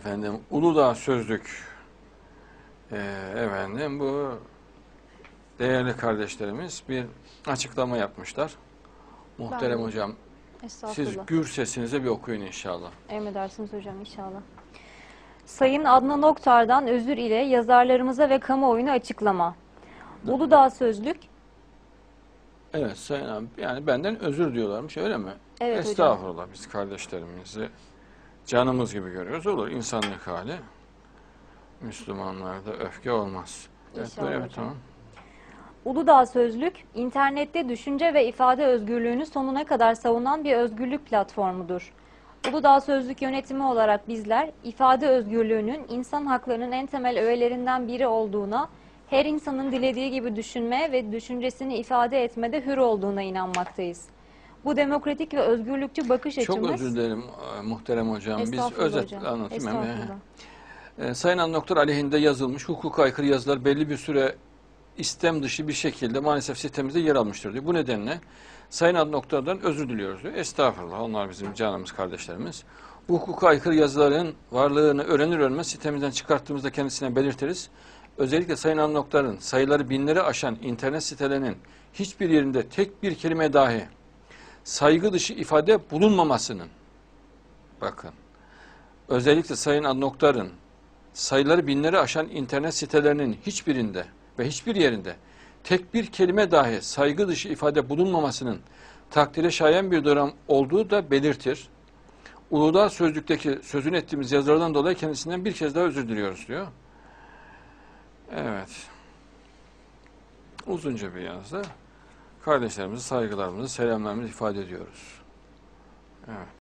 Efendim Uludağ Sözlük Ee, efendim bu değerli kardeşlerimiz bir açıklama yapmışlar. Muhterem Ben- hocam siz gür sesinize bir okuyun inşallah. Emredersiniz hocam inşallah. Sayın Adnan Oktar'dan özür ile yazarlarımıza ve kamuoyuna açıklama. Uludağ Sözlük, Evet Sayın abi yani benden özür diyorlarmış öyle mi? Evet hocam. Estağfurullah biz kardeşlerimizi canımız gibi görüyoruz. Olur insanlık hali. Müslümanlarda öfke olmaz. Evet, İnşallah böyle, hocam. tamam. Uludağ Sözlük, internette düşünce ve ifade özgürlüğünü sonuna kadar savunan bir özgürlük platformudur. Uludağ Sözlük yönetimi olarak bizler, ifade özgürlüğünün insan haklarının en temel öğelerinden biri olduğuna, her insanın dilediği gibi düşünme ve düşüncesini ifade etmede hür olduğuna inanmaktayız. Bu demokratik ve özgürlükçü bakış Çok açımız... özür dilerim e, muhterem hocam. Biz özet hocam. anlatayım hem. Estağfurullah. E, Sayın Adnan Oktar aleyhinde yazılmış hukuka aykırı yazılar belli bir süre istem dışı bir şekilde maalesef sitemizde yer almıştır diyor. Bu nedenle Sayın Oktar'dan özür diliyoruz diyor. Estağfurullah onlar bizim canımız kardeşlerimiz. Bu hukuka aykırı yazıların varlığını öğrenir öğrenmez sitemizden çıkarttığımızda kendisine belirtiriz. Özellikle Sayın Adnan Oktar'ın sayıları binleri aşan internet sitelerinin hiçbir yerinde tek bir kelime dahi saygı dışı ifade bulunmamasının bakın özellikle Sayın Adnan Oktar'ın sayıları binleri aşan internet sitelerinin hiçbirinde ve hiçbir yerinde tek bir kelime dahi saygı dışı ifade bulunmamasının takdire şayan bir durum olduğu da belirtir. Uludağ Sözlük'teki sözünü ettiğimiz yazılardan dolayı kendisinden bir kez daha özür diliyoruz diyor. Evet. Uzunca bir yazdı. Kardeşlerimize saygılarımızı, selamlarımızı ifade ediyoruz. Evet.